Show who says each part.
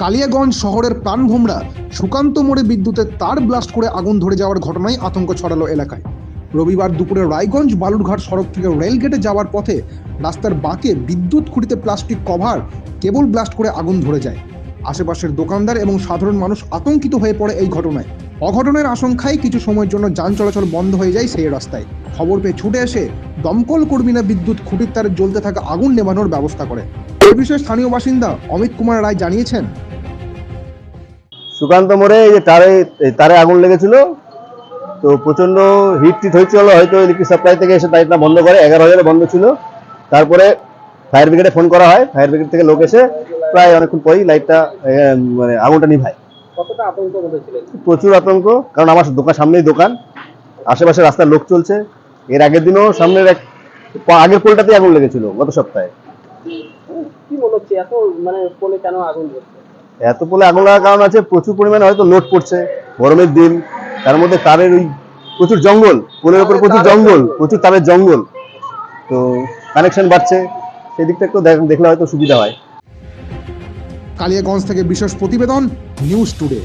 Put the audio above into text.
Speaker 1: কালিয়াগঞ্জ শহরের প্রাণভোমরা সুকান্ত মোড়ে বিদ্যুতের তার ব্লাস্ট করে আগুন ধরে যাওয়ার ঘটনায় আতঙ্ক ছড়ালো এলাকায়। রবিবার দুপুরে রায়গঞ্জ বালুরঘাট সড়ক থেকে রেলগেটে যাওয়ার পথে রাস্তার বাঁকে বিদ্যুৎ খুঁটিতে প্লাস্টিক কভার, কেবল ব্লাস্ট করে আগুন ধরে যায়। আশেপাশের দোকানদার এবং সাধারণ মানুষ আতঙ্কিত হয়ে পড়ে এই ঘটনায়। অঘটনের আশঙ্কায় কিছু সময়ের জন্য যান চলাচল বন্ধ হয়ে যায় সেই রাস্তায়। খবর পেয়ে ছুটে এসে দমকল কর্মীরা বিদ্যুৎ খুঁটির তারে জ্বলতে থাকা আগুন নেভানোর ব্যবস্থা করে। এ বিষয়ে স্থানীয় বাসিন্দা অমিত কুমার রায় জানিয়েছেন
Speaker 2: সুকান্ত মোড়ে এই যে তারে তারে আগুন লেগেছিল তো প্রচণ্ড হিট টিট হয়েছিল হয়তো ইলেকট্রিক সাপ্লাই থেকে এসে লাইটটা বন্ধ করে এগারো হাজারে বন্ধ ছিল। তারপরে ফায়ার ব্রিগেডে ফোন করা হয় ফায়ার ব্রিগেড থেকে লোক এসে প্রায় অনেকক্ষণ পরেই লাইটটা মানে আগুনটা নিভায়। প্রচুর আতঙ্ক কারণ আমার দোকান সামনেই দোকান আশেপাশে রাস্তার লোক চলছে। এর আগের দিনও সামনের এক আগের পোলটাতেই আগুন লেগেছিল গত সপ্তাহে।
Speaker 3: কি মনে হচ্ছে এত মানে পোলে কেন আগুন
Speaker 2: এত পোলে আগুন লাগার কারণ আছে প্রচুর পরিমাণে হয়তো লোড পড়ছে গরমের দিন তার মধ্যে তারের ওই প্রচুর জঙ্গল পোলের উপর প্রচুর জঙ্গল প্রচুর তারের জঙ্গল। তো কানেকশন বাড়ছে সেই দিকটা একটু দেখ- দেখলে হয়তো সুবিধা হয়।
Speaker 1: কালিয়াগঞ্জ থেকে বিশেষ প্রতিবেদন নিউজ টুডে